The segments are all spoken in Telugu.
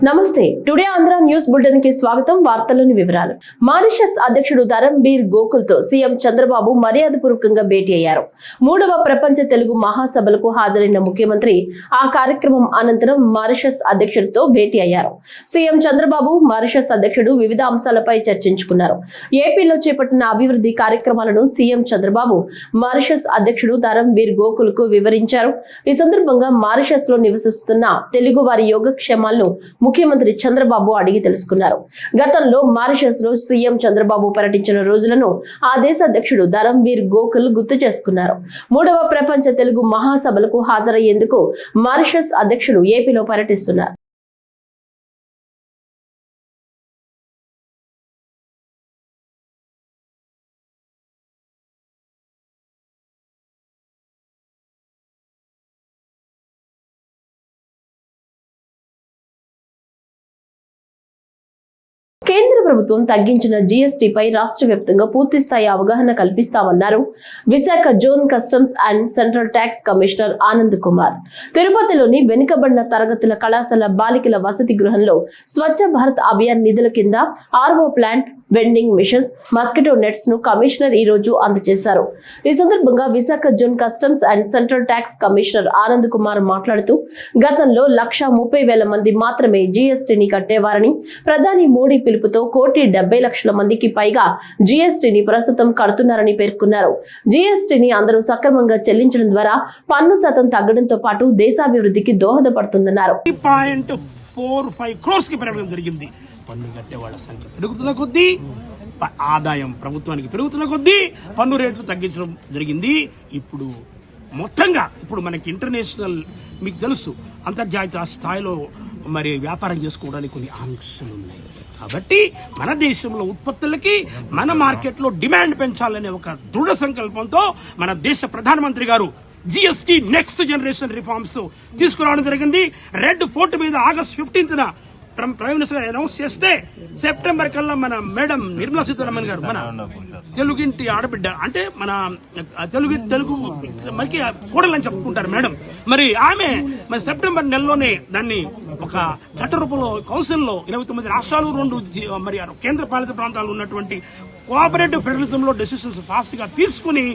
నమస్తే. టుడే ఆంధ్ర న్యూస్ బులెటిన్కి స్వాగతం వార్తలోని వివరాలు. మారిషస్ అధ్యక్షుడు ధరంబీర్ గోకుల్తో సీఎం చంద్రబాబు మర్యాదపూర్వకంగా భేటీ అయ్యారు. మూడవ ప్రపంచ తెలుగు మహాసభలకు హాజరైన ముఖ్యమంత్రి ఆ కార్యక్రమం అనంతరం మారిషస్ అధ్యక్షుడితో భేటీ అయ్యారు. సీఎం చంద్రబాబు మారిషస్ అధ్యక్షుడు వివిధ అంశాలపై చర్చించుకున్నారు. ఏపీలో చేపట్టిన అభివృద్ధి కార్యక్రమాలను సీఎం చంద్రబాబు మారిషస్ అధ్యక్షుడు ధరంబీర్ గోకుల్కు వివరించారు. ఈ సందర్భంగా మారిషస్లో నివసిస్తున్న తెలుగు వారి యోగక్షేమాలను ముఖ్యమంత్రి చంద్రబాబు అడిగి తెలుసుకున్నారు. గతంలో మారిషస్లో సీఎం చంద్రబాబు పర్యటించిన రోజులను ఆ దేశ అధ్యక్షుడు ధరంబీర్ గోకుల్ గుర్తు చేసుకున్నారు. మూడవ ప్రపంచ తెలుగు మహాసభలకు హాజరయ్యేందుకు మారిషస్ అధ్యక్షుడు ఏపీలో పర్యటిస్తున్నారు. కేంద్ర ప్రభుత్వం తగ్గించిన జీఎస్టీపై రాష్ట్ర వ్యాప్తంగా పూర్తి స్థాయి అవగాహన కల్పిస్తామన్నారు. Visakha zone customs and central tax commissioner Anand Kumar. తిరుపతిలోని వెనుకబడిన తరగతుల కళాశాల బాలికల వసతి గృహంలో స్వచ్ఛ భారత్ అభియాన్ నిధుల కింద RO plant vending machines mosquito నెట్స్ను commissioner ఈ రోజు అందజేశారు. ఈ సందర్భంగా Visakha zone customs and central tax commissioner Anand Kumar మాట్లాడుతూ గతంలో లక్ష ముప్పై వేల మంది మాత్రమే జీఎస్టీని కట్టేవారని ప్రధాని మోడీ పిలుపుతో కోటి డెబ్బై లక్షల మందికి పైగా జీఎస్టీని ప్రస్తుతం కడుతున్నారని పేర్కొన్నారు. జీఎస్టీని అందరూ సక్రమంగా చెల్లించడం ద్వారా పన్ను శాతం తగ్గడంతో పాటు దేశాభివృద్ధికి దోహదపడుతుందన్నారు. పాయింట్ ఫోర్ ఫైవ్ క్రోర్స్కి పెరగడం జరిగింది. పన్ను కట్టే వాళ్ళ సంఖ్య పెరుగుతున్న కొద్దీ ప- ఆదాయం ప్రభుత్వానికి పెరుగుతున్న కొద్దీ పన్ను రేట్లు తగ్గించడం జరిగింది. ఇప్పుడు మొత్తంగా ఇప్పుడు మనకి ఇంటర్నేషనల్ మీకు తెలుసు అంతర్జాతీయ స్థాయిలో మరి వ్యాపారం చేసుకోవడానికి కొన్ని ఆంక్షలు ఉన్నాయి. కాబట్టి మన దేశంలో ఉత్పత్తులకి మన మార్కెట్లో డిమాండ్ పెంచాలనే ఒక దృఢ సంకల్పంతో మన దేశ ప్రధానమంత్రి గారు జిఎస్టి నెక్స్ట్ జనరేషన్ రిఫార్మ్స్ తీసుకురావడం జరిగింది. రెడ్ ఫోర్ట్ మీద August fifteenth prime minister announce చేస్తే సెప్టెంబర్ కల్లా మన మేడం నిర్మలా సీతారామన్ గారు మన తెలుగింటి ఆడబిడ్డ అంటే మన తెలుగు తెలుగు మనకి కూడలని చెప్పుకుంటారు మేడం. మరి ఆమె మరి సెప్టెంబర్ నెలలోనే దాన్ని ఒక చట్ట రూపంలో కౌన్సిల్లో ఇరవై తొమ్మిది రాష్ట్రాలు రెండు మరి కేంద్ర పాలిత ప్రాంతాలు ఉన్నటువంటి కోఆపరేటివ్ ఫెడరలిజంలో డెసిషన్స్ ఫాస్ట్గా తీసుకుని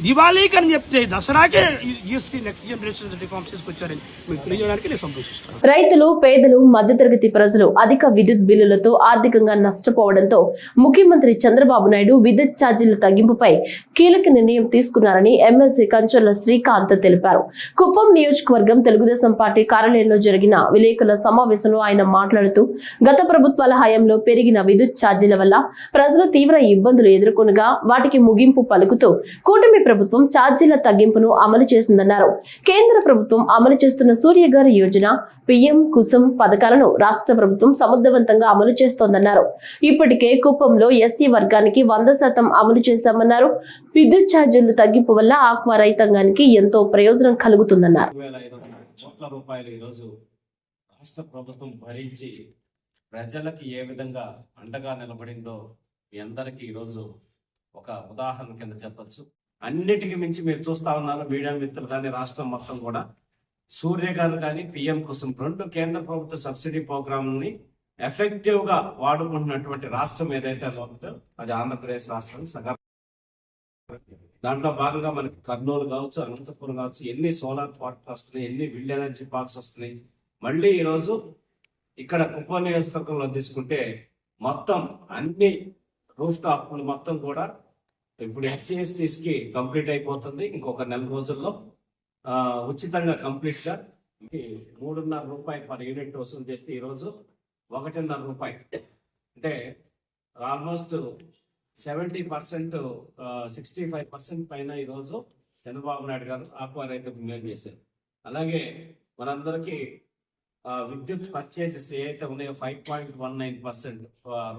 దివాళీకి అని చెప్తే దసరాకే జిఎస్టీ నెక్స్ట్ జనరేషన్ రిఫార్మ్స్ తీసుకొచ్చారని మీకు తెలియజేయడానికి నేను సంతోషిస్తాను రైతులు పేదలు మధ్యతరగతి ప్రజలు అధిక విద్యుత్ బిల్లులతో ఆర్థికంగా నష్టపోవడంతో ముఖ్యమంత్రి చంద్రబాబు నాయుడు విద్యుత్ ఛార్జీల తగ్గింపుపై కీలక నిర్ణయం తీసుకున్నారని ఎమ్మెల్సీ కంచర్ల శ్రీకాంత్ తెలిపారు. కుప్పం నియోజకవర్గం తెలుగుదేశం పార్టీ కార్యాలయంలో జరిగిన విలేకరుల సమావేశంలో ఆయన మాట్లాడుతూ గత ప్రభుత్వాల హయాంలో పెరిగిన విద్యుత్ ఛార్జీల వల్ల ప్రజలు తీవ్ర ఇబ్బందులు ఎదుర్కొనగా వాటికి ముగింపు పలుకుతూ కూటమి ప్రభుత్వం ఛార్జీల తగ్గింపును అమలు చేసిందన్నారు. కేంద్ర ప్రభుత్వం అమలు చేస్తున్న సూర్యగారి యోజన పిఎం కుసుమ్ పథకాలను రాష్ట్ర ప్రభుత్వం సమర్థవంతంగా అమలు చేస్తోందన్నారు. ఇప్పటికే కుప్పంలో ఎస్సీ వర్గానికి వంద శాతం అమలు చేశామన్నారు. విద్యుత్ ఛార్జీలు తగ్గింపు వల్ల ఆక్వా రైతాంగానికి ఎంతో ప్రయోజనం కలుగుతుందన్నారు. రాష్ట్ర ప్రభుత్వం భరించి ప్రజలకి ఏ విధంగా అండగా నిలబడిందో మీ అందరికీ ఈరోజు ఒక ఉదాహరణ కింద చెప్పచ్చు. అన్నిటికీ మించి మీరు చూస్తా ఉన్నారు మీడియా మిత్రులు కానీ రాష్ట్రం మొత్తం కూడా. సూర్య గారు కానీ పిఎం కుసుమ్ రెండు కేంద్ర ప్రభుత్వ సబ్సిడీ ప్రోగ్రాంని ఎఫెక్టివ్గా వాడుకుంటున్నటువంటి రాష్ట్రం ఏదైతే ఉందో అది ఆంధ్రప్రదేశ్ రాష్ట్రం సగర్ దాంట్లో భాగంగా మనకి కర్నూలు కావచ్చు అనంతపురం కావచ్చు ఎన్ని సోలార్ పార్క్స్ వస్తున్నాయి ఎన్ని విండ్ ఎనర్జీ పార్క్స్ వస్తున్నాయి. మళ్ళీ ఈరోజు ఇక్కడ కుప్పం నియోజకవర్గంలో తీసుకుంటే మొత్తం అన్ని రూఫ్ టాప్లు మొత్తం కూడా ఇప్పుడు ఎస్సీ కంప్లీట్ అయిపోతుంది. ఇంకొక నెల రోజుల్లో ఉచితంగా కంప్లీట్గా మూడున్నర రూపాయలు పర్ యూనిట్ వసూలు చేస్తే ఈరోజు ఒకటిన్నర రూపాయలు. అంటే almost seventy percent sixty five percent పైన ఈరోజు చంద్రబాబు నాయుడు గారు ఆక్వా రైతులకు మేలు చేశారు. అలాగే మనందరికీ విద్యుత్ పర్చేజెస్ ఏవైతే ఉన్నాయో five point one nine percent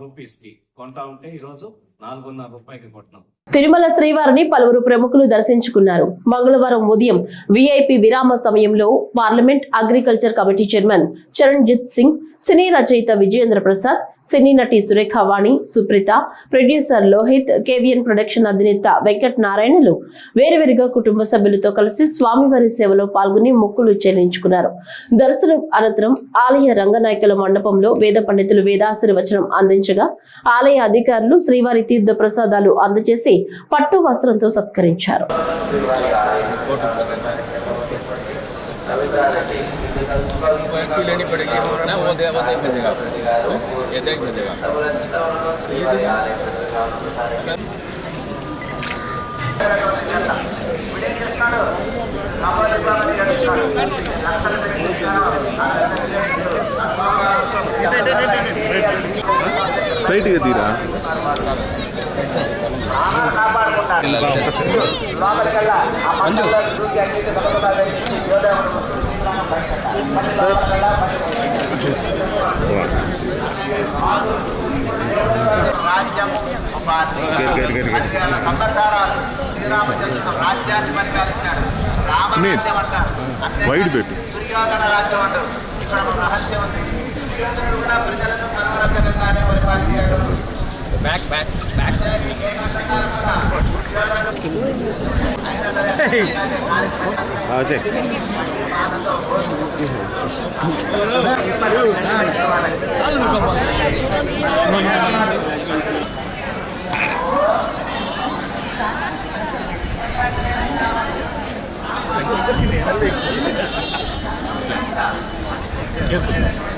రూపీస్కి కొంటా ఉంటే ఈరోజు నాలుగున్నర రూపాయలకి కొంటున్నాం తిరుమల శ్రీవారిని పలువురు ప్రముఖులు దర్శించుకున్నారు. మంగళవారం ఉదయం విఐపి విరామ సమయంలో parliament agriculture committee chairman Charanjit Singh cine రచయిత విజయేంద్ర ప్రసాద్ సినీ నటి Surekha Vani Supritha producer Lohith KVN production అధినేత వెంకట్ నారాయణలు వేరువేరుగా కుటుంబ సభ్యులతో కలిసి స్వామివారి సేవలో పాల్గొని మొక్కులు చెల్లించుకున్నారు. దర్శనం అనంతరం ఆలయ రంగనాయకుల మండపంలో వేద పండితులు వేదాశీర్వచనం అందించగా ఆలయ అధికారులు శ్రీవారి తీర్థ ప్రసాదాలు అందజేసి పట్టు వస్త్రంతో సత్కరించారు. స్ట్రైట్గా తీరా? గరి గరి గరి గరి నీట్ wide back back back Thank you.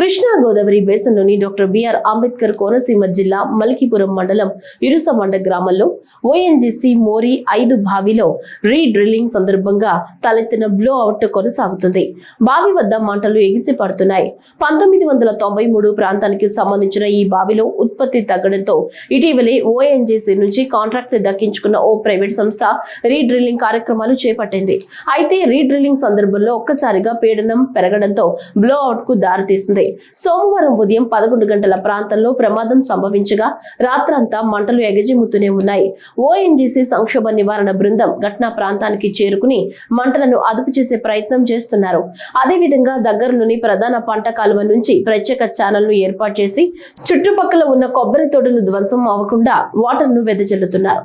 Krishna Godavari బేసిన్లోని doctor BR Ambedkar Konaseema జిల్లా మలికిపురం మండలం ఇరుసమండ గ్రామంలో ఓఎన్జీసీ మోరీ ఐదు బావిలో రీడ్రిల్లింగ్ సందర్భంగా తలెత్తిన బ్లో అవుట్ కొనసాగుతుంది. బావి వద్ద మంటలు ఎగిసి పడుతున్నాయి. పంతొమ్మిది వందల తొంభై మూడు ప్రాంతానికి సంబంధించిన ఈ బావిలో ఉత్పత్తి తగ్గడంతో ఇటీవలే ఓఎన్జీసీ నుంచి కాంట్రాక్ట్ దక్కించుకున్న ఓ ప్రైవేట్ సంస్థ రీ డ్రిల్లింగ్ కార్యక్రమాలు చేపట్టింది. అయితే రీ డ్రిల్లింగ్ సందర్భంలో ఒక్కసారిగా పీడనం పెరగడంతో బ్లో అవుట్కు దారితీసింది. సోమవారం ఉదయం పదకొండు గంటల ప్రాంతంలో ప్రమాదం సంభవించగా రాత్రంతా మంటలు ఎగజిమ్ముతూనే ఉన్నాయి. ఓఎన్జీసీ సంక్షోభ నివారణ బృందం ఘటనా ప్రాంతానికి చేరుకుని మంటలను అదుపు చేసే ప్రయత్నం చేస్తున్నారు. అదేవిధంగా దగ్గరలోని ప్రధాన పంట కాలువ నుంచి ప్రత్యేక ఛానల్ను ఏర్పాటు చేసి చుట్టుపక్కల ఉన్న కొబ్బరి తోటలు ధ్వంసం అవ్వకుండా వాటర్ను వెదజల్లుతున్నారు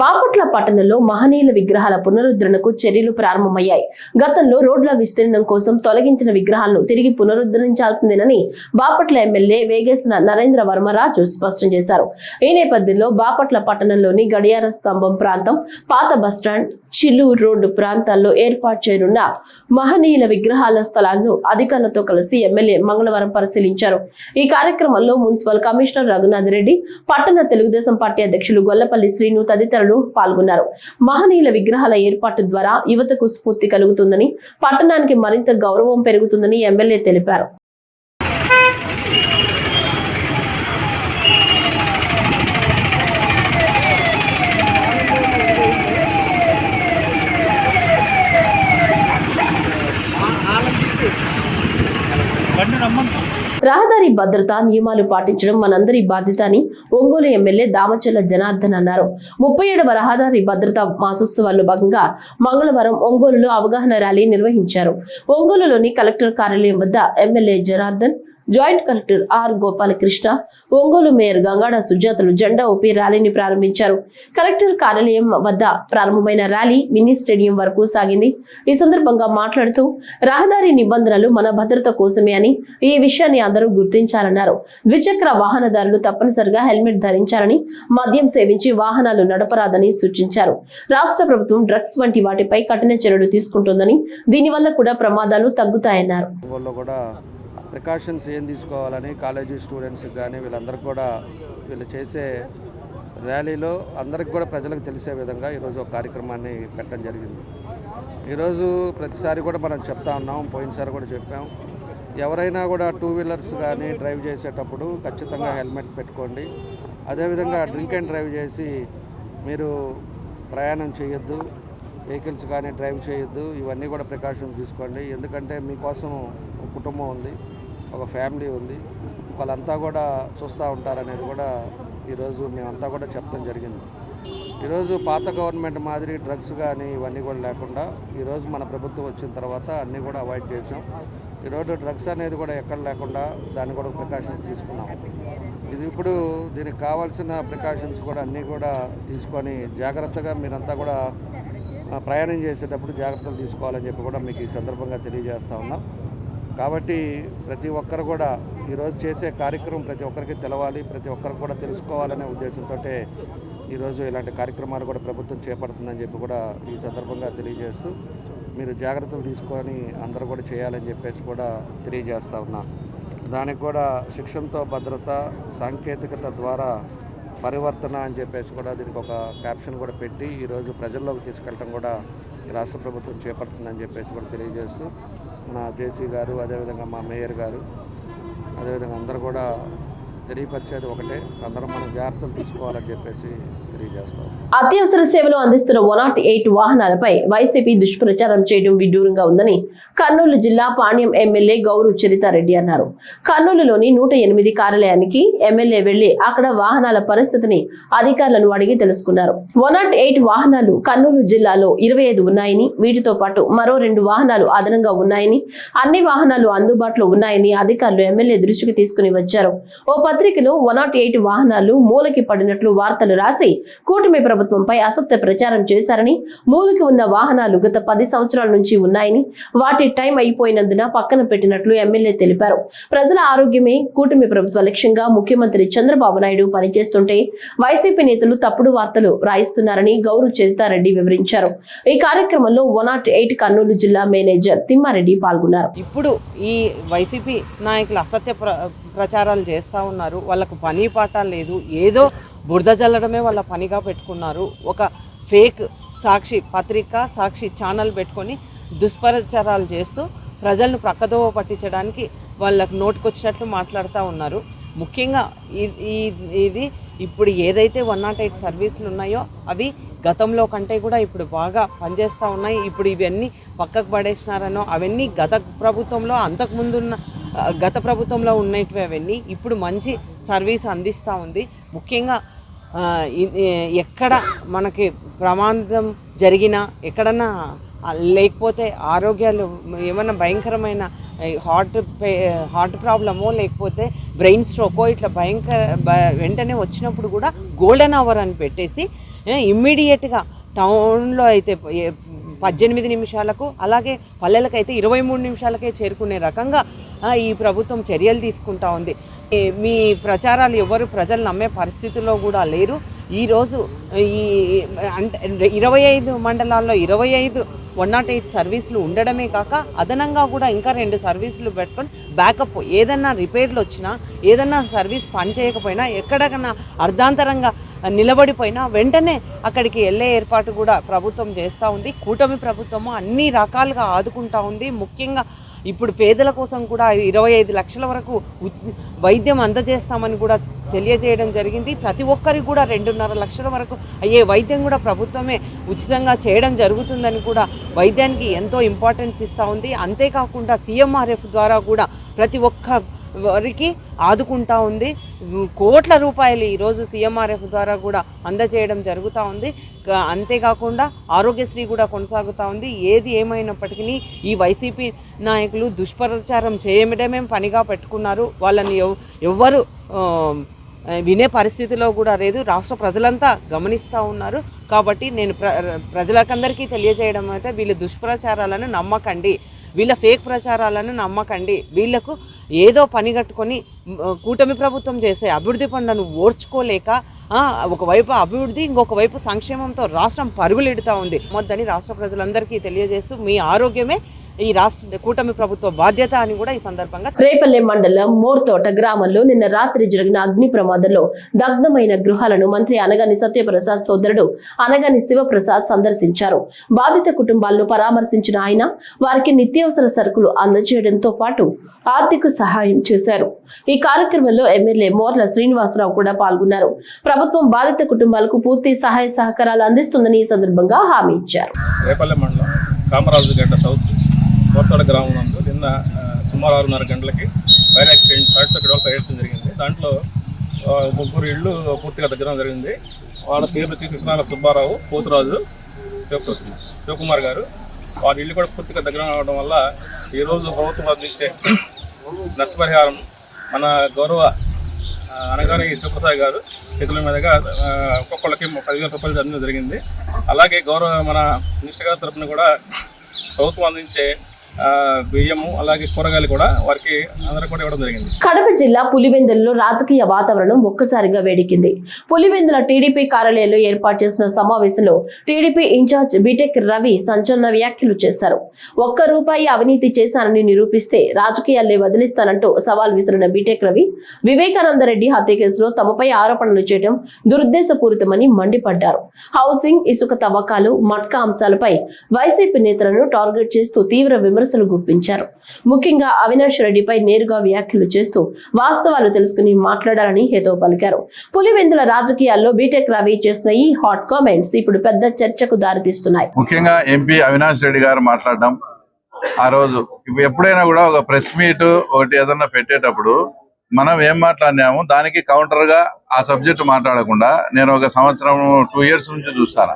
బాపట్ల పట్టణంలో మహనీయుల విగ్రహాల పునరుద్ధరణకు చర్యలు ప్రారంభమయ్యాయి. గతంలో రోడ్ల విస్తీర్ణం కోసం తొలగించిన విగ్రహాలను తిరిగి పునరుద్ధరించాల్సిందేనని బాపట్ల ఎమ్మెల్యే వేగేసిన నరేంద్ర వర్మరాజు స్పష్టం చేశారు. ఈ నేపథ్యంలో బాపట్ల పట్టణంలోని గడియార స్తంభం ప్రాంతం పాత బస్టాండ్ చిల్లూరు రోడ్డు ప్రాంతాల్లో ఏర్పాటు చేయనున్న మహనీయుల విగ్రహాల స్థలాలను అధికారులతో కలిసి ఎమ్మెల్యే మంగళవారం పరిశీలించారు. ఈ కార్యక్రమంలో మున్సిపల్ కమిషనర్ రఘునాథ్ రెడ్డి పట్టణ తెలుగుదేశం పార్టీ అధ్యక్షులు గొల్లపల్లి శ్రీను తదితరులు పాల్గొన్నారు. మహనీయుల విగ్రహాల ఏర్పాటు ద్వారా యువతకు స్ఫూర్తి కలుగుతుందని పట్టణానికి మరింత గౌరవం పెరుగుతుందని ఎమ్మెల్యే తెలిపారు రహదారి భద్రతా నియమాలు పాటించడం మనందరి బాధ్యత అని ఒంగోలు ఎమ్మెల్యే దామచల్ల జనార్దన్ అన్నారు. ముప్పై ఏడవ రహదారి భద్రతా మాసోత్సవాల్లో భాగంగా మంగళవారం ఒంగోలులో అవగాహన ర్యాలీ నిర్వహించారు. ఒంగోలులోని కలెక్టర్ కార్యాలయం వద్ద MLA Janardhan joint collector R Gopalakrishna Ongole mayor Gangada సుజాతలు జెండా ఊపి ర్యాలీని ప్రారంభించారు. కలెక్టర్ కార్యాలయం వద్ద ప్రారంభమైన ర్యాలీ మినీ స్టేడియం వరకు సాగింది. ఈ సందర్భంగా మాట్లాడుతూ రహదారి నిబంధనలు మన భద్రత కోసమే అని ఈ విషయాన్ని అందరూ గుర్తించాలన్నారు. ద్విచక్ర వాహనదారులు తప్పనిసరిగా హెల్మెట్ ధరించాలని మద్యం సేవించి వాహనాలు నడపరాదని సూచించారు. రాష్ట్ర ప్రభుత్వం డ్రగ్స్ వంటి వాటిపై కఠిన చర్యలు తీసుకుంటోందని దీనివల్ల కూడా ప్రమాదాలు తగ్గుతాయన్నారు. ప్రికాషన్స్ ఏం తీసుకోవాలని కాలేజీ స్టూడెంట్స్కి కానీ వీళ్ళందరూ కూడా వీళ్ళు చేసే ర్యాలీలో అందరికి కూడా ప్రజలకు తెలిసే విధంగా ఈరోజు ఒక కార్యక్రమాన్ని పెట్టడం జరిగింది. ఈరోజు ప్రతిసారి కూడా మనం చెప్తా ఉన్నాం పోయినసారి కూడా చెప్పాం. ఎవరైనా కూడా టూ వీలర్స్ కానీ డ్రైవ్ చేసేటప్పుడు ఖచ్చితంగా హెల్మెట్ పెట్టుకోండి. అదేవిధంగా డ్రింక్ అండ్ డ్రైవ్ చేసి మీరు ప్రయాణం చేయొద్దు వెహికల్స్ కానీ డ్రైవ్ చేయొద్దు ఇవన్నీ కూడా ప్రికాషన్స్ తీసుకోండి. ఎందుకంటే మీకోసం ఒక కుటుంబం ఉంది. ఒక ఫ్యామిలీ ఉంది. వాళ్ళంతా కూడా చూస్తూ ఉంటారనేది కూడా ఈరోజు మేమంతా కూడా చెప్పడం జరిగింది. ఈరోజు పాత గవర్నమెంట్ మాదిరి డ్రగ్స్ కానీ ఇవన్నీ కూడా లేకుండా ఈరోజు మన ప్రభుత్వం వచ్చిన తర్వాత అన్నీ కూడా అవాయిడ్ చేసాం ఈరోజు డ్రగ్స్ అనేది కూడా ఎక్కడ లేకుండా దాన్ని కూడా ప్రికాషన్స్ తీసుకున్నాం. ఇది ఇప్పుడు దీనికి కావాల్సిన ప్రికాషన్స్ కూడా అన్నీ కూడా తీసుకొని జాగ్రత్తగా మీరంతా కూడా ప్రయాణం చేసేటప్పుడు జాగ్రత్తలు తీసుకోవాలని చెప్పి కూడా మీకు ఈ సందర్భంగా తెలియజేస్తా ఉన్నాం. కాబట్టి ప్రతి ఒక్కరు కూడా ఈరోజు చేసే కార్యక్రమం ప్రతి ఒక్కరికి తెలవాలి ప్రతి ఒక్కరు కూడా తెలుసుకోవాలనే ఉద్దేశంతో ఈరోజు ఇలాంటి కార్యక్రమాలు కూడా ప్రభుత్వం చేపడుతుందని చెప్పి కూడా ఈ సందర్భంగా తెలియజేస్తూ మీరు జాగ్రత్తలు తీసుకొని అందరూ కూడా చేయాలని చెప్పేసి కూడా తెలియజేస్తా ఉన్నా. దానికి కూడా శిక్షణతో భద్రత సాంకేతికత ద్వారా పరివర్తన అని చెప్పేసి కూడా దీనికి ఒక క్యాప్షన్ కూడా పెట్టి ఈరోజు ప్రజల్లోకి తీసుకెళ్ళటం కూడా ఈ రాష్ట్ర ప్రభుత్వం చేపడుతుందని చెప్పేసి కూడా తెలియజేస్తూ మన జేసీ గారు అదేవిధంగా మా మేయర్ గారు అదేవిధంగా అందరూ కూడా తెలియపరిచేది ఒకటే. అందరం మనం జాగ్రత్తలు తీసుకోవాలని చెప్పేసి అత్యవసర సేవలు అందిస్తున్న వన్ నాట్ ఎయిట్ వాహనాలపై వైసీపీ దుష్ప్రచారం చేయడం విడ్డూరంగా ఉందని కర్నూలు జిల్లా పాణ్యం ఎమ్మెల్యే గౌరు చరితారెడ్డి అన్నారు. కర్నూలులోని నూట ఎనిమిది కార్యాలయానికి ఎమ్మెల్యే వెళ్ళి అక్కడ వాహనాల పరిస్థితిని అధికారులను అడిగి తెలుసుకున్నారు. వన్ నాట్ ఎయిట్ వాహనాలు కర్నూలు జిల్లాలో ఇరవై ఐదు ఉన్నాయని వీటితో పాటు మరో రెండు వాహనాలు అదనంగా ఉన్నాయని అన్ని వాహనాలు అందుబాటులో ఉన్నాయని అధికారులు ఎమ్మెల్యే దృష్టికి తీసుకుని వచ్చారు. ఓ పత్రికలో వన్ నాట్ ఎయిట్ వాహనాలు మూలకి పడినట్లు వార్తలు రాసి కూటమి ప్రభుత్వంపై అసత్య ప్రచారం చేశారని మూలికి ఉన్న వాహనాలు గత పది సంవత్సరాల నుంచి ఉన్నాయని వాటి టైం అయిపోయినందున పక్కన పెట్టినట్లు ఎమ్మెల్యే తెలిపారు. ప్రజల ఆరోగ్యమే కూటమి ప్రభుత్వ లక్ష్యంగా ముఖ్యమంత్రి చంద్రబాబు నాయుడు పనిచేస్తుంటే వైసీపీ నేతలు తప్పుడు వార్తలు రాయిస్తున్నారని గౌరు చరితారెడ్డి వివరించారు. ఈ కార్యక్రమంలో వన్ నాట్ ఎయిట్ కర్నూలు జిల్లా మేనేజర్ తిమ్మారెడ్డి పాల్గొన్నారు. ఇప్పుడు ఈ వైసీపీ నాయకులు అసత్య ప్ర ప్రచారాలు చేస్తూ ఉన్నారు. వాళ్ళకు పని పాట లేదు. ఏదో బురద జల్లడమే వాళ్ళ పనిగా పెట్టుకున్నారు. ఒక ఫేక్ సాక్షి పత్రిక సాక్షి ఛానల్ పెట్టుకొని దుష్ప్రచారాలు చేస్తూ ప్రజలను ప్రక్కదోవ పట్టించడానికి వాళ్ళకు నోటుకొచ్చినట్లు మాట్లాడుతూ ఉన్నారు. ముఖ్యంగా ఈ- ఇది ఇప్పుడు ఏదైతే వన్ నాట్ ఎయిట్ సర్వీసులు ఉన్నాయో అవి గతంలో కంటే కూడా ఇప్పుడు బాగా పనిచేస్తూ ఉన్నాయి. ఇప్పుడు ఇవన్నీ పక్కకు పడేసినారనో అవన్నీ గత ప్రభుత్వంలో అంతకుముందున్న గత ప్రభుత్వంలో ఉన్నటివి అవన్నీ ఇప్పుడు మంచి సర్వీస్ అందిస్తూ ఉంది. ముఖ్యంగా ఎక్కడ మనకి ప్రమాదం జరిగినా ఎక్కడన్నా లేకపోతే ఆరోగ్యాలు ఏమన్నా భయంకరమైన హార్ట్ పే హార్ట్ ప్రాబ్లమో లేకపోతే బ్రెయిన్ స్ట్రోకో ఇట్లా భయంకర వెంటనే వచ్చినప్పుడు కూడా గోల్డెన్ అవర్ అని పెట్టేసి ఇమ్మీడియట్గా టౌన్లో అయితే పద్దెనిమిది నిమిషాలకు అలాగే పల్లెలకైతే ఇరవై మూడు నిమిషాలకే చేరుకునే రకంగా ఈ ప్రభుత్వం చర్యలు తీసుకుంటా ఉంది. మీ ప్రచారాలు ఎవరు ప్రజలు నమ్మే పరిస్థితుల్లో కూడా లేరు. ఈరోజు ఈ అంటే ఇరవై ఐదు మండలాల్లో ఇరవై ఐదు వన్ నాట్ ఎయిట్ సర్వీసులు ఉండడమే కాక అదనంగా కూడా ఇంకా రెండు సర్వీసులు పెట్టుకొని బ్యాకప్ ఏదన్నా రిపేర్లు వచ్చినా ఏదన్నా సర్వీస్ పని చేయకపోయినా ఎక్కడికన్నా అర్ధాంతరంగా నిలబడిపోయినా వెంటనే అక్కడికి వెళ్ళే ఏర్పాటు కూడా ప్రభుత్వం చేస్తూ ఉంది. కూటమి ప్రభుత్వము అన్ని రకాలుగా ఆదుకుంటా ఉంది. ముఖ్యంగా ఇప్పుడు పేదల కోసం కూడా ఇరవై ఐదు లక్షల వరకు ఉచి వైద్యం అందజేస్తామని కూడా తెలియజేయడం జరిగింది. ప్రతి ఒక్కరికి కూడా రెండున్నర లక్షల వరకు అయ్యే వైద్యం కూడా ప్రభుత్వమే ఉచితంగా చేయడం జరుగుతుందని కూడా వైద్యానికి ఎంతో ఇంపార్టెన్స్ ఇస్తూ ఉంది. అంతేకాకుండా సీఎంఆర్ఎఫ్ ద్వారా కూడా ప్రతి ఒక్క వారికి ఆదుకుంటా ఉంది. కోట్ల రూపాయలు ఈరోజు సీఎంఆర్ఎఫ్ ద్వారా కూడా అందజేయడం జరుగుతూ ఉంది. అంతేకాకుండా ఆరోగ్యశ్రీ కూడా కొనసాగుతూ ఉంది. ఏది ఏమైనప్పటికీ ఈ వైసీపీ నాయకులు దుష్ప్రచారం చేయడమే పనిగా పెట్టుకున్నారు. వాళ్ళని ఎవ్- ఎవ్వరు వినే పరిస్థితిలో కూడా లేదు. రాష్ట్ర ప్రజలంతా గమనిస్తూ ఉన్నారు. కాబట్టి నేను ప్ర ప్రజలకందరికీ తెలియజేయడం అయితే వీళ్ళ దుష్ప్రచారాలను నమ్మకండి. వీళ్ళ ఫేక్ ప్రచారాలను నమ్మకండి. వీళ్ళకు ఏదో పని కట్టుకొని కూటమి ప్రభుత్వం చేసే అభివృద్ధి పనులను ఓర్చుకోలేక ఒకవైపు అభివృద్ధి ఇంకొక వైపు సంక్షేమంతో రాష్ట్రం పరుగులెడుతూ ఉంది. మొద్దని రాష్ట్ర ప్రజలందరికీ తెలియజేస్తూ మీ ఆరోగ్యమే ఈ రాష్ట్ర కూటమి ప్రభుత్వ బాధ్యత అని కూడా ఈ సందర్భంగా రేపల్లె మండలం మోర్తోట గ్రామంలో నిన్న రాత్రి జరిగిన అగ్ని ప్రమాదంలో దగ్ధమైన గృహాలను మంత్రి అనగాని సత్యప్రసాద్ సోదరుడు అనగాని శివప్రసాద్ సందర్శించారు. బాధిత కుటుంబాలను పరామర్శించిన ఆయన వారికి నిత్యావసర సరుకులు అందజేయడంతో పాటు ఆర్థిక సహాయం చేశారు. ఈ కార్యక్రమంలో ఎమ్మెల్యే మోర్ల శ్రీనివాసరావు కూడా పాల్గొన్నారు. ప్రభుత్వం బాధిత కుటుంబాలకు పూర్తి సహాయ సహకారాలు అందిస్తుందని ఈ సందర్భంగా హామీ ఇచ్చారు. రేపల్లె మండలం కామరాజు గడ్డ సౌత్ కోర్తాడ గ్రామం నందు నిన్న సుమారు ఆరున్నర గంటలకి ఫైర్ యాక్సిడెంట్ ఫైర్ సర్క్యూట్ వల్ల ఫైర్ యాక్సిడెంట్ జరిగింది. దాంట్లో ముగ్గురు ఇళ్ళు పూర్తిగా దగ్గర జరిగింది. వాళ్ళ పేర్లు వచ్చి శిశునాల సుబ్బారావు పోతురాజు శివ శివకుమార్ గారు. వారి ఇల్లు కూడా పూర్తిగా దగ్గర అవడం వల్ల ఈరోజు ప్రభుత్వం అందించే నష్టపరిహారం మన గౌరవ అనగానే శివప్రసాద్ గారు చేతుల మీదుగా ఒక్కొక్కళ్ళకి పదివేల రూపాయలు అందించడం జరిగింది. అలాగే గౌరవ మన మినిస్టర్ గారి తరఫున కూడా ప్రభుత్వం అందించే బియ్యము అలాగే కూరగాయలు కూడా వారికి అందరూ కూడా ఇవ్వడం జరిగింది. కడప జిల్లా పులివెందులలో రాజకీయ వాతావరణం ఒక్కసారిగా వేడికింది పులివెందుల టీడీపీ కార్యాలయంలో ఏర్పాటు చేసిన సమావేశంలో టీడీపీ ఇన్ఛార్జ్ బీటెక్ రవి సంచలన వ్యాఖ్యలు చేశారు. ఒక్క రూపాయి అవినీతి చేశానని నిరూపిస్తే రాజకీయాల్లో వదిలిస్తానంటూ సవాల్ విసిరిన బీటెక్ రవి వివేకానంద రెడ్డి హత్య కేసులో తమపై ఆరోపణలు చేయడం దురుద్దేశపూరితమని మండిపడ్డారు. హౌసింగ్ ఇసుక తవ్వకాలు మట్కా అంశాలపై వైసీపీ నేతలను టార్గెట్ చేస్తూ తీవ్ర విమర్శలు గుప్పించారు. ముఖ్యంగా అవినాష్ రెడ్డిపై నేరుగా వ్యాఖ్యలు చేస్తూ వాస్తవాలు తెలుసుకుని మాట్లాడాలని హేతో పలికారు. పులివెందుల రాజకీయాల్లో బీటెక్ రవి చేసిన ఈ హాట్ కామెంట్స్ ఇప్పుడు పెద్ద చర్చకు దారితీస్తున్నాయి. ముఖ్యంగా ఎంపీ అవినాష్ రెడ్డి గారు మాట్లాడడం ఆ రోజు ఇప్పుడు ఎప్పుడైనా కూడా ఒక ప్రెస్ మీట్ ఒకటి ఏదన్నా పెట్టేటప్పుడు మనం ఏం మాట్లాడినాము దానికి కౌంటర్గా ఆ సబ్జెక్ట్ మాట్లాడకుండా నేను ఒక సంవత్సరం టూ ఇయర్స్ నుంచి చూస్తాను.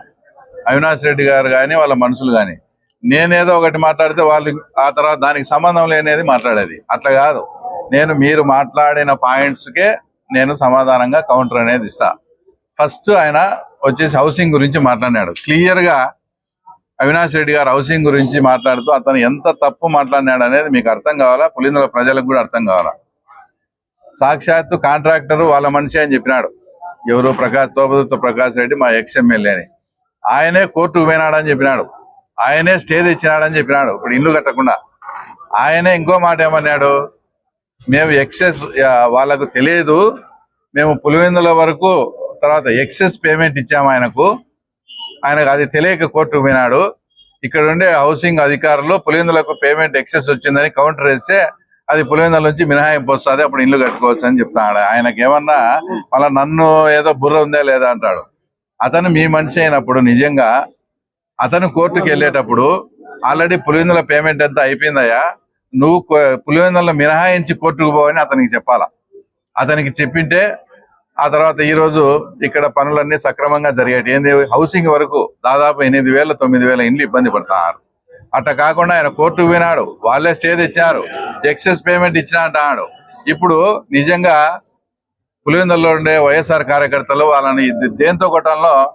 అవినాష్ రెడ్డి గారు కానీ వాళ్ళ మనుషులు కానీ నేనేదో ఒకటి మాట్లాడితే వాళ్ళు ఆ తర్వాత దానికి సంబంధం లేనిది మాట్లాడేది. అట్లా కాదు. నేను మీరు మాట్లాడిన పాయింట్స్కే నేను సమాధానంగా కౌంటర్ అనేది ఇస్తా. ఫస్ట్ ఆయన వచ్చేసి హౌసింగ్ గురించి మాట్లాడినాడు. క్లియర్గా అవినాష్ రెడ్డి గారు హౌసింగ్ గురించి మాట్లాడుతూ అతను ఎంత తప్పు మాట్లాడినాడు అనేది మీకు అర్థం కావాలా? పులిందుల ప్రజలకు కూడా అర్థం కావాలా? సాక్షాత్తు కాంట్రాక్టర్ వాళ్ళ మనిషి అని చెప్పినాడు. ఎవరు ప్రకాష్ తోపదుత్త ప్రకాష్ రెడ్డి మా ఎక్స్ ఎమ్మెల్యే అని. ఆయనే కోర్టుకు పోయినాడని చెప్పినాడు. ఆయనే స్టే తెచ్చినాడని చెప్పినాడు. ఇప్పుడు ఇల్లు కట్టకుండా. ఆయనే ఇంకో మాట ఏమన్నాడు? మేము ఎక్సెస్ వాళ్ళకు తెలియదు. మేము పులివెందుల వరకు తర్వాత ఎక్సెస్ పేమెంట్ ఇచ్చాము ఆయనకు. ఆయనకు అది తెలియక కోర్టుకు పోయినాడు. ఇక్కడ ఉండే హౌసింగ్ అధికారులు పులివెందులకు పేమెంట్ ఎక్సెస్ వచ్చిందని కౌంటర్ వేస్తే అది పులివెందుల నుంచి మినహాయింపు వస్తుంది అప్పుడు ఇల్లు కట్టుకోవచ్చు అని చెప్తాడు ఆయనకి ఏమన్నా మళ్ళీ నన్ను ఏదో బుర్ర ఉందా లేదా అంటాడు. అతను మీ మనిషి అయినప్పుడు నిజంగా అతను కోర్టుకు వెళ్ళేటప్పుడు ఆల్రెడీ పులివెందుల పేమెంట్ అంతా అయిపోయిందయ్యా. నువ్వు కో- పులివెందుల మినహాయించి కోర్టుకు పోవని అతనికి చెప్పాలా. అతనికి చెప్పింటే ఆ తర్వాత ఈ రోజు ఇక్కడ పనులన్నీ సక్రమంగా జరిగాయి. ఏంది? హౌసింగ్ వరకు దాదాపు ఎనిమిది వేల తొమ్మిది వేల ఇండ్లు ఇబ్బంది పడుతున్నారు. అట్లా కాకుండా ఆయన కోర్టుకు పోయినాడు. వాళ్ళే స్టే తెచ్చినారు. ఎక్సెస్ పేమెంట్ ఇచ్చిన అంటున్నాడు ఇప్పుడు నిజంగా పులివెందుల్లో ఉండే వైఎస్ఆర్ కార్యకర్తలు వాళ్ళని దేంతో కొట్టడంలో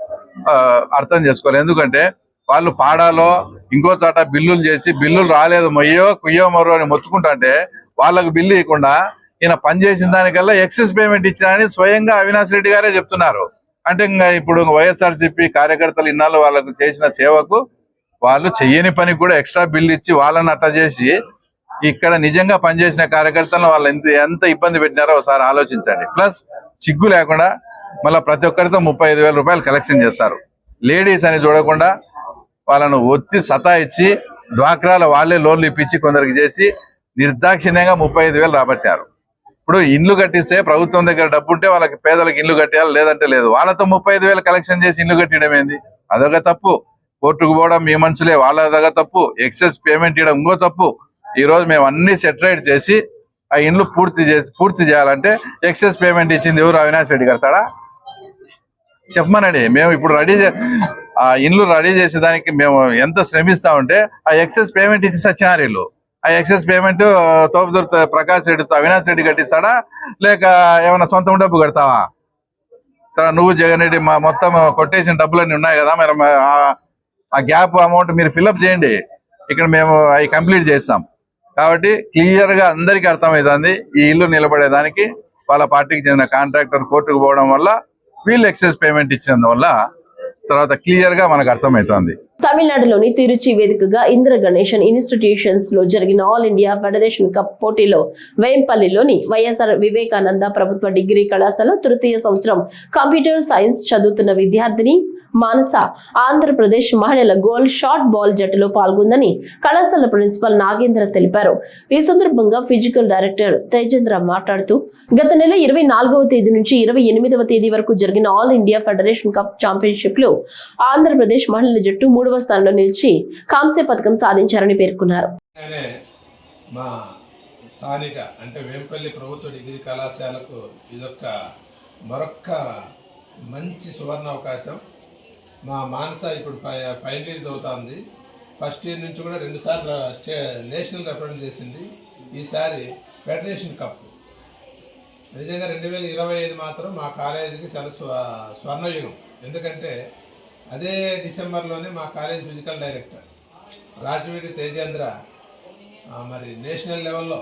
ఆ, అర్థం చేసుకోవాలి. ఎందుకంటే వాళ్ళు పాడాలో ఇంకో చోట బిల్లులు చేసి బిల్లులు రాలేదు మొయ్యో కుయ్యో మరో అని మొత్తుకుంటుంటే వాళ్ళకు బిల్లు ఇవ్వకుండా ఈయన పనిచేసిన దానికల్లా ఎక్సెస్ పేమెంట్ ఇచ్చినని స్వయంగా అవినాష్ రెడ్డి గారే చెప్తున్నారు. అంటే ఇంకా ఇప్పుడు వైఎస్ఆర్ కార్యకర్తలు ఇన్నాళ్ళు వాళ్ళకు చేసిన సేవకు వాళ్ళు చెయ్యని పనికి కూడా ఎక్స్ట్రా బిల్లు ఇచ్చి వాళ్ళని అట్ట చేసి ఇక్కడ నిజంగా పనిచేసిన కార్యకర్తలను వాళ్ళు ఎంత ఎంత ఇబ్బంది పెట్టినారో ఒకసారి ఆలోచించండి. ప్లస్ సిగ్గు లేకుండా మళ్ళీ ప్రతి ఒక్కరితో ముప్పై ఐదు వేల రూపాయలు కలెక్షన్ చేస్తారు. లేడీస్ అని చూడకుండా వాళ్ళను ఒత్తి సతాయిచ్చి డ్వాక్రాల వాళ్ళే లోన్లు ఇప్పించి కొందరికి చేసి నిర్దాక్షిణ్యంగా ముప్పై ఐదు వేలు రాబట్టారు. ఇప్పుడు ఇండ్లు కట్టిస్తే ప్రభుత్వం దగ్గర డబ్బు ఉంటే వాళ్ళకి పేదలకు ఇల్లు కట్టేయాలి లేదంటే లేదు. వాళ్ళతో ముప్పై ఐదు వేలు కలెక్షన్ చేసి ఇల్లు కట్టడం ఏంది? అదొక తప్పు. కోర్టుకు పోవడం మీ మనుషులే వాళ్ళదొక తప్పు. ఎక్సెస్ పేమెంట్ ఇవ్వడం ఇంకో తప్పు. ఈ రోజు మేము అన్ని సెటరేట్ చేసి ఆ ఇండ్లు పూర్తి చేసి పూర్తి చేయాలంటే ఎక్సెస్ పేమెంట్ ఇచ్చింది ఎవరు? అవినాష్ రెడ్డి కడతాడా చెప్పమనండి. మేము ఇప్పుడు రెడీ చే ఆ ఇండ్లు రెడీ చేసేదానికి మేము ఎంత శ్రమిస్తామంటే ఆ ఎక్సెస్ పేమెంట్ ఇచ్చి సచ్చినారు వీళ్ళు ఆ ఎక్సెస్ పేమెంట్ తోపుదుర్త ప్రకాష్ రెడ్డితో అవినాష్ రెడ్డి కట్టిస్తాడా? లేక ఏమైనా సొంతం డబ్బు కడతావా? నువ్వు జగన్ రెడ్డి మా మొత్తం కొట్టేసిన డబ్బులన్నీ ఉన్నాయి కదా మరి ఆ- ఆ గ్యాప్ అమౌంట్ మీరు ఫిల్అప్ చేయండి. ఇక్కడ మేము అవి కంప్లీట్ చేస్తాం. కాబట్టి క్లియర్గా అందరికీ అర్థమవుతుంది ఈ ఇల్లు నిలబడేదానికి. వాళ్ళ పార్టీకి చెందిన కాంట్రాక్టర్ కోర్టుకు పోవడం వల్ల వీళ్ళు ఎక్సెస్ పేమెంట్ ఇచ్చినందువల్ల తర్వాత క్లియర్గా మనకు అర్థమవుతుంది తమిళనాడులోని తిరుచి వేదికగా ఇంద్ర గణేషన్ ఇన్స్టిట్యూషన్స్లో జరిగిన ఆల్ ఇండియా ఫెడరేషన్ కప్ పోటీలో వేంపల్లిలోని వైఎస్ఆర్ వివేకానంద ప్రభుత్వ డిగ్రీ కళాశాల తృతీయ సంవత్సరం కంప్యూటర్ సైన్స్ చదువుతున్న విద్యార్థిని మానస ఆంధ్రప్రదేశ్ మహిళల గోల్ షార్ట్ బాల్ జట్టులో పాల్గొందని కళాశాల ప్రిన్సిపల్ నాగేంద్ర తెలిపారు. ఈ సందర్భంగా ఫిజికల్ డైరెక్టర్ తేజేంద్ర మాట్లాడుతూ గత నెల ఇరవై నాలుగవ తేదీ నుంచి ఇరవై ఎనిమిదవ తేదీ వరకు జరిగిన ఆల్ ఇండియా ఫెడరేషన్ కప్ ఛాంపియన్షిప్లో ఆంధ్రప్రదేశ్ మహిళల జట్టు మూడవ స్థానంలో నిలిచి కాంస్య పథకం సాధించారని పేర్కొన్నారు. మా స్థానిక అంటే వేంపల్లి ప్రభుత్వ డిగ్రీ కళాశాలకు ఇదొక మరొక్క మంచి సువర్ణ అవకాశం మా మానస ఇప్పుడు పై ఫైనల్ ఇయర్ చదువుతుంది. ఫస్ట్ ఇయర్ నుంచి కూడా రెండుసార్లు స్టే నేషనల్ రిప్రజెంట్ చేసింది. ఈసారి ఫెడరేషన్ కప్. నిజంగా రెండు వేల ఇరవై ఐదు మాత్రం మా కాలేజీకి చాలా స్వ స్వర్ణయుగం. ఎందుకంటే అదే డిసెంబర్లోనే మా college physical director Rajaveedi Tejendra మరి నేషనల్ లెవెల్లో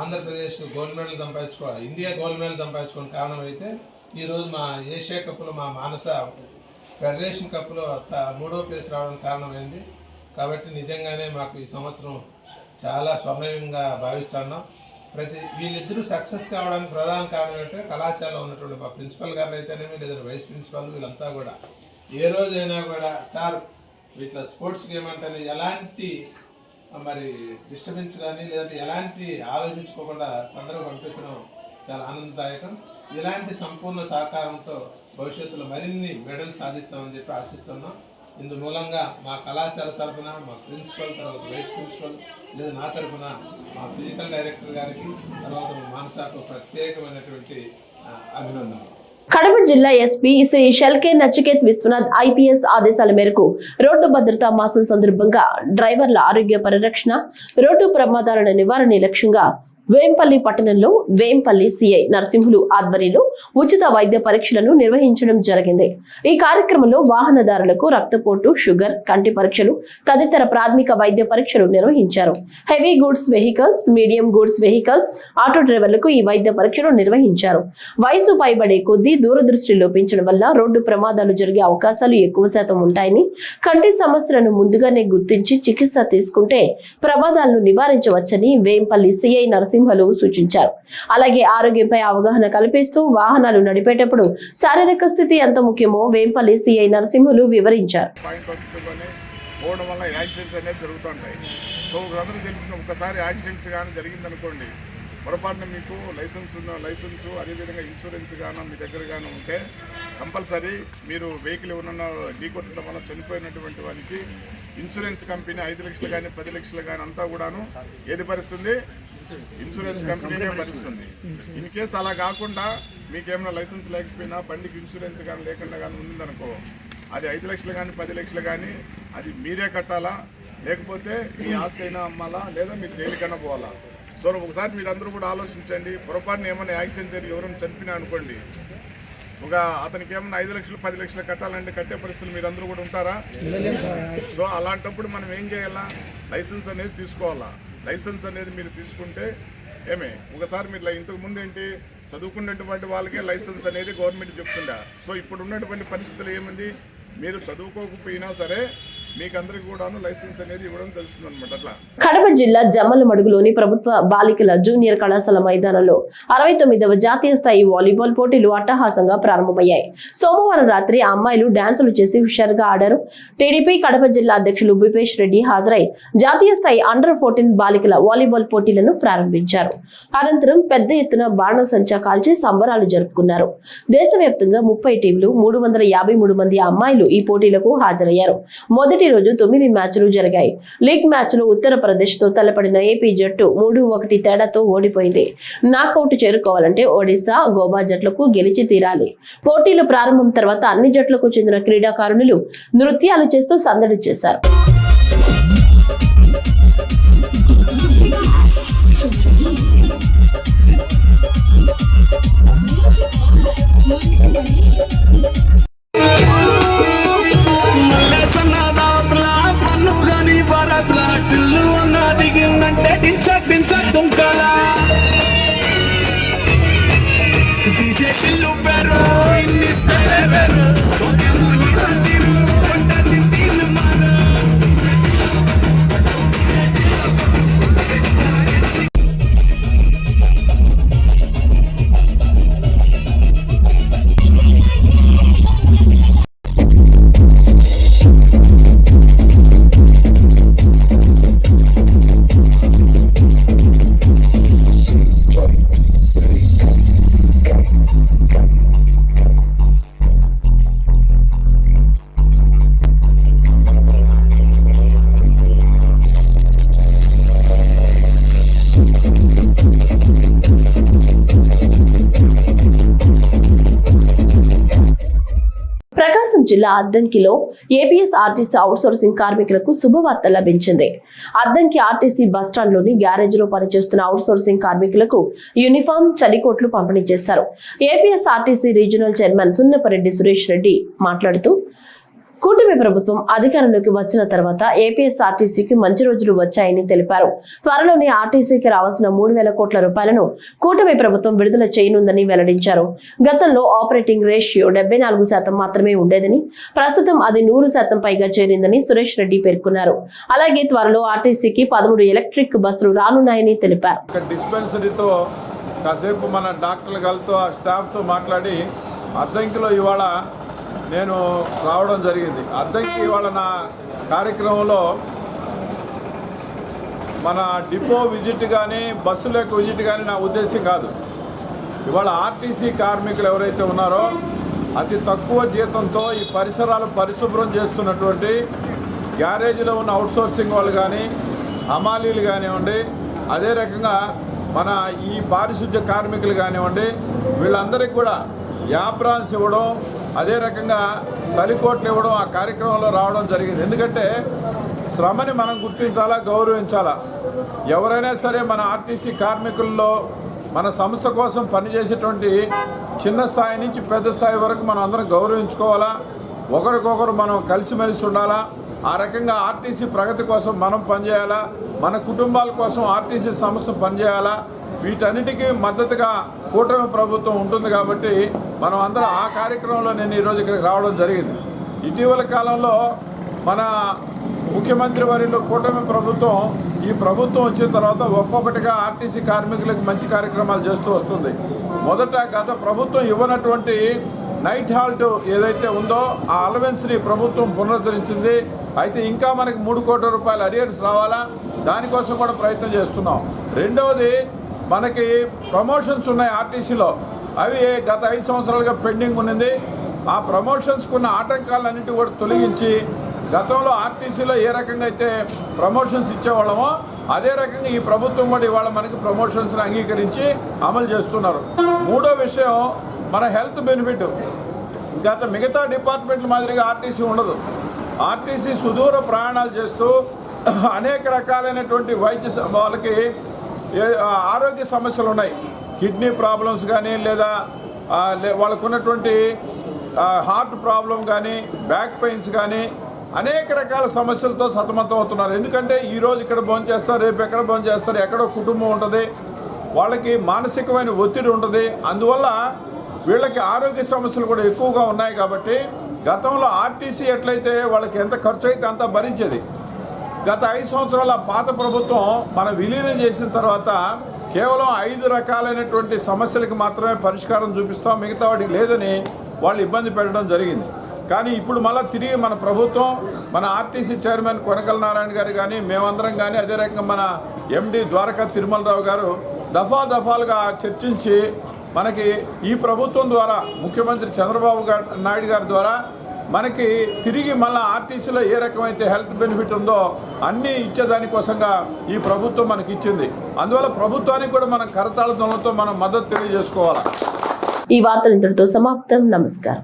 ఆంధ్రప్రదేశ్ గోల్డ్ మెడల్ సంపాదించుకో ఇండియా గోల్డ్ మెడల్ సంపాదించుకోవడం కారణం అయితే ఈరోజు మా ఏషియా కప్లో మా మానస ఫెడరేషన్ కప్లో త- మూడో ప్లేస్ రావడం కారణమైంది. కాబట్టి నిజంగానే మాకు ఈ సంవత్సరం చాలా స్వర్ణయంగా భావిస్తున్నాం. ప్రతి వీళ్ళిద్దరూ సక్సెస్ కావడానికి ప్రధాన కారణం ఏంటంటే కళాశాలలో ఉన్నటువంటి మా ప్రిన్సిపల్ గారు అయితేనేమి లేదా వైస్ ప్రిన్సిపల్ వీళ్ళంతా కూడా. ఏ రోజైనా కూడా సార్ వీటిలో స్పోర్ట్స్ గేమ్ అంటే ఎలాంటి మరి డిస్టర్బెన్స్ కానీ లేదంటే ఎలాంటి ఆలోచించుకోకుండా తొందరగా పంపించడం చాలా ఆనందదాయకం. ఇలాంటి సంపూర్ణ సహకారంతో భవిష్యత్తులో మరిన్ని మెడల్స్ సాధిస్తామని చెప్పి ఆశిస్తున్నాం. ఇందు మూలంగా మా కళాశాల తరఫున మా ప్రిన్సిపల్ తర్వాత వైస్ ప్రిన్సిపల్ లేదా నా తరఫున మా ఫిజికల్ డైరెక్టర్ గారికి తర్వాత మానసాకు ప్రత్యేకమైనటువంటి అభినందనలు. కడప జిల్లా ఎస్పీ శ్రీ షల్కే నచికేత్ విశ్వనాథ్ ఐపీఎస్ ఆదేశాల మేరకు రోడ్డు భద్రతా మాసం సందర్భంగా డ్రైవర్ల ఆరోగ్య పరిరక్షణ రోడ్డు ప్రమాదాలను నివారణ లక్ష్యంగా వేంపల్లి పట్టణంలో వేంపల్లి సిఐ నరసింహులు ఆధ్వర్యంలో ఉచిత వైద్య పరీక్షలను నిర్వహించడం జరిగింది. ఈ కార్యక్రమంలో వాహనదారులకు రక్తపోటు షుగర్ కంటి పరీక్షలు తదితర ప్రాథమిక వైద్య పరీక్షలు నిర్వహించారు. Heavy goods vehicles medium goods vehicles auto డ్రైవర్లకు ఈ వైద్య పరీక్షలు నిర్వహించారు. వయసు పైబడే కొద్దీ దూరదృష్టి లోపించడం వల్ల రోడ్డు ప్రమాదాలు జరిగే అవకాశాలు ఎక్కువ శాతం ఉంటాయని కంటి సమస్యలను ముందుగానే గుర్తించి చికిత్స తీసుకుంటే ప్రమాదాలను నివారించవచ్చని వేంపల్లి సిఐ నరసింహలు సూచించారు. అలాగే ఆరోగ్యంపై అవగాహన కల్పిస్తూ వాహనాలు నడిపేటప్పుడు శారీరక స్థితి ఎంత ముఖ్యమో వేంపల్లి సిఐ నరసింహులు వివరించారు. పోవడం వల్ల యాక్సిడెంట్స్ అనేది జరుగుతుంటాయి. సో అందరూ తెలిసిన ఒకసారి యాక్సిడెంట్స్ కానీ జరిగిందనుకోండి పొరపాటున మీకు లైసెన్స్ ఉన్న లైసెన్స్ అదేవిధంగా ఇన్సూరెన్స్ కానీ మీ దగ్గర కానీ ఉంటే కంపల్సరీ మీరు వెహికల్ ఎవరన్నా ఢీకొట్టడం వల్ల చనిపోయినటువంటి వారికి ఇన్సూరెన్స్ కంపెనీ ఐదు లక్షలు కానీ పది లక్షలు కానీ అంతా కూడాను ఏది భరిస్తుంది? ఇన్సూరెన్స్ కంపెనీనే భరిస్తుంది. ఇన్ కేసు అలా కాకుండా మీకేమైనా లైసెన్స్ లేకపోయినా బండికి ఇన్సూరెన్స్ కానీ లేకుండా కానీ ఉందనుకో అది ఐదు లక్షలు కానీ పది లక్షలు కానీ అది మీరే కట్టాలా? లేకపోతే మీ ఆస్తి అయినా అమ్మాలా? లేదా మీరు జైలుకైనా పోవాలా? సో ఒకసారి మీరు అందరూ కూడా ఆలోచించండి. పొరపాటున ఏమైనా యాక్సిడెంట్ జరిగి ఎవరైనా చనిపోయినా అనుకోండి ఒక అతనికి ఏమన్నా ఐదు లక్షలు పది లక్షలు కట్టాలంటే కట్టే పరిస్థితులు మీరు అందరూ కూడా ఉంటారా? సో అలాంటప్పుడు మనం ఏం చేయాలా? లైసెన్స్ అనేది తీసుకోవాలా? లైసెన్స్ అనేది మీరు తీసుకుంటే ఏమే? ఒకసారి మీరు ఇంతకు ముందు ఏంటి? చదువుకున్నటువంటి వాళ్ళకే లైసెన్స్ అనేది గవర్నమెంట్ చెప్తుందా? సో ఇప్పుడు ఉన్నటువంటి పరిస్థితులు ఏముంది? మీరు చదువుకోకపోయినా సరే లైసెన్స్ అనేది ఇవ్వడం అట్లా? కడప జిల్లా జమ్మలమడుగులోని ప్రభుత్వ బాలికల జూనియర్ కళాశాల మైదానంలో అరవై తొమ్మిదవ జాతీయ స్థాయి వాలీబాల్ పోటీలు అట్టహాసంగా ప్రారంభమయ్యాయి. సోమవారం రాత్రి అమ్మాయిలు డాన్సులు చేసి హుషారుగా ఆడారు. టీడీపీ కడప జిల్లా అధ్యక్షులు భూపేష్ రెడ్డి హాజరై జాతీయ స్థాయి అండర్ ఫోర్టీన్ బాలికల వాలీబాల్ పోటీలను ప్రారంభించారు. అనంతరం పెద్ద ఎత్తున బాణసంచా కాల్చి సంబరాలు జరుపుకున్నారు. దేశవ్యాప్తంగా ముప్పై టీంలు మూడు వందల యాభై మూడు మంది అమ్మాయిలు ఈ పోటీలకు హాజరయ్యారు. మొదటి మొదటి రోజు తొమ్మిది మ్యాచ్లు జరిగాయి. లీగ్ మ్యాచ్లో ఉత్తరప్రదేశ్తో తలపడిన ఏపీ జట్టు మూడు ఒకటి తేడాతో ఓడిపోయింది. నాకౌట్ చేరుకోవాలంటే ఒడిశా గోవా జట్లకు గెలిచి తీరాలి. పోటీలు ప్రారంభం తర్వాత అన్ని జట్లకు చెందిన క్రీడాకారులు నృత్యాలు చేస్తూ సందడి చేశారు. Shaking Lupero జిల్లా అద్దంకిలో ఏపీఎస్ ఆర్టీసీ అవుట్సోర్సింగ్ కార్మికులకు శుభవార్త లభించింది. అద్దంకి ఆర్టీసీ బస్టాండ్లోని గ్యారేజ్లో పనిచేస్తున్న అవుట్సోర్సింగ్ కార్మికులకు యూనిఫామ్ చలికోట్లు పంపిణీ చేశారు. APS RTC regional chairman Sunnapareddy Suresh Reddy మాట్లాడుతూ కూటమి ప్రభుత్వం అధికారంలోకి వచ్చిన తర్వాత ఏపీఎస్ ఆర్టీసీకి మంచి రోజులు వచ్చాయని తెలిపారు. త్వరలోనే ఆర్టీసీకి రావాల్సిన మూడు వేల కోట్ల రూపాయలను కూటమి ప్రభుత్వం విడుదల చేయనుందని వెల్లడించారు. గతంలో ఆపరేటింగ్ రేషియో డెబ్బై నాలుగు శాతం మాత్రమే ఉండేదని ప్రస్తుతం అది నూరు శాతం పైగా చేరిందని సురేష్ రెడ్డి పేర్కొన్నారు. అలాగే త్వరలో ఆర్టీసీకి పదమూడు ఎలక్ట్రిక్ బస్సులు రానున్నాయని తెలిపారు. కాసేపు మన డాక్టర్ల గారితో ఆ స్టాఫ్తో మాట్లాడి అద్దంకిలో ఇవాళ నేను రావడం జరిగింది. అద్దంకి ఇవాళ నా కార్యక్రమంలో మన డిపో విజిట్ కానీ బస్సుల విజిట్ కానీ నా ఉద్దేశం కాదు. ఇవాళ ఆర్టీసీ కార్మికులు ఎవరైతే ఉన్నారో అతి తక్కువ జీతంతో ఈ పరిసరాలు పరిశుభ్రం చేస్తున్నటువంటి గ్యారేజీలో ఉన్న అవుట్సోర్సింగ్ వాళ్ళు కానీ హమాలీలు కానివ్వండి అదే రకంగా మన ఈ పారిశుద్ధ్య కార్మికులు కానివ్వండి వీళ్ళందరికీ కూడా యాప్రాన్స్ ఇవ్వడం అదే రకంగా చలికోట్లు ఇవ్వడం ఆ కార్యక్రమంలో రావడం జరిగింది. ఎందుకంటే శ్రమని మనం గుర్తించాలా గౌరవించాలా? ఎవరైనా సరే మన ఆర్టీసీ కార్మికుల్లో మన సంస్థ కోసం పనిచేసేటువంటి చిన్న స్థాయి నుంచి పెద్ద స్థాయి వరకు మనం అందరం గౌరవించుకోవాలా? ఒకరికొకరు మనం కలిసిమెలిసి ఉండాలా? ఆ రకంగా ఆర్టీసీ ప్రగతి కోసం మనం పనిచేయాలా? మన కుటుంబాల కోసం ఆర్టీసీ సంస్థ పనిచేయాలా? వీటన్నిటికీ మద్దతుగా కూటమి ప్రభుత్వం ఉంటుంది కాబట్టి మనం అందరం ఆ కార్యక్రమంలో నేను ఈరోజు ఇక్కడికి రావడం జరిగింది. ఇటీవల కాలంలో మన ముఖ్యమంత్రి వారిలో కూటమి ప్రభుత్వం ఈ ప్రభుత్వం వచ్చిన తర్వాత ఒక్కొక్కటిగా ఆర్టీసీ కార్మికులకు మంచి కార్యక్రమాలు చేస్తూ వస్తుంది. మొదట గత ప్రభుత్వం ఇవ్వనటువంటి నైట్ హాల్ట్ ఏదైతే ఉందో ఆ అలవెన్స్ని ప్రభుత్వం పునరుద్ధరించింది. అయితే ఇంకా మనకి మూడు కోట్ల రూపాయల అరియర్స్ రావాలా? దానికోసం కూడా ప్రయత్నం చేస్తున్నాం. రెండవది మనకి ప్రమోషన్స్ ఉన్నాయి ఆర్టీసీలో. అవి గత ఐదు సంవత్సరాలుగా పెండింగ్ ఉన్నది. ఆ ప్రమోషన్స్కు ఉన్న ఆటంకాలన్నింటి కూడా తొలగించి గతంలో ఆర్టీసీలో ఏ రకంగా అయితే ప్రమోషన్స్ ఇచ్చేవాళ్ళమో అదే రకంగా ఈ ప్రభుత్వం కూడా ఇవాళ మనకి ప్రమోషన్స్ని అంగీకరించి అమలు చేస్తున్నారు. మూడో విషయం మన హెల్త్ బెనిఫిట్. గత మిగతా డిపార్ట్మెంట్ల మాదిరిగా ఆర్టీసీ ఉండదు. ఆర్టీసీ సుదూర ప్రయాణాలు చేస్తూ అనేక రకాలైనటువంటి వైద్య వాళ్ళకి ఆరోగ్య సమస్యలు ఉన్నాయి. కిడ్నీ ప్రాబ్లమ్స్ కానీ లేదా వాళ్ళకున్నటువంటి లే- హార్ట్ ప్రాబ్లం కానీ బ్యాక్ పెయిన్స్ కానీ అనేక రకాల సమస్యలతో సతమతం అవుతున్నారు. ఎందుకంటే ఈ రోజు ఇక్కడ భోజనం చేస్తారు రేపు ఎక్కడ భోజనం చేస్తారు ఎక్కడో కుటుంబం ఉంటుంది వాళ్ళకి మానసికమైన ఒత్తిడి ఉంటుంది. అందువల్ల వీళ్ళకి ఆరోగ్య సమస్యలు కూడా ఎక్కువగా ఉన్నాయి కాబట్టి గతంలో ఆర్టీసీ ఎట్లయితే వాళ్ళకి ఎంత ఖర్చు అయితే అంత భరించేది. గత ఐదు సంవత్సరాల పాత ప్రభుత్వం మనం విలీనం చేసిన తర్వాత కేవలం ఐదు రకాలైనటువంటి సమస్యలకు మాత్రమే పరిష్కారం చూపిస్తాం. మిగతా వాటికి లేదని వాళ్ళు ఇబ్బంది పెట్టడం జరిగింది. కానీ ఇప్పుడు మళ్ళీ తిరిగి మన ప్రభుత్వం మన ఆర్టీసీ చైర్మన్ కొనకల నారాయణ గారు కానీ మేమందరం కానీ అదే రకంగా మన ఎండి ద్వారకా తిరుమలరావు గారు దఫా దఫాలుగా చర్చించి మనకి ఈ ప్రభుత్వం ద్వారా ముఖ్యమంత్రి చంద్రబాబు నాయుడు గారి ద్వారా మనకి తిరిగి మళ్ళీ ఆర్టీసీలో ఏ రకమైతే హెల్త్ బెనిఫిట్ ఉందో అన్నీ ఇచ్చేదానికోసంగా ఈ ప్రభుత్వం మనకి ఇచ్చింది. అందువల్ల ప్రభుత్వానికి కూడా మనం కరతాళ మనం మద్దతు తెలియజేసుకోవాలి? ఈ వార్తలు ఇంతటితో సమాప్తం. నమస్కారం.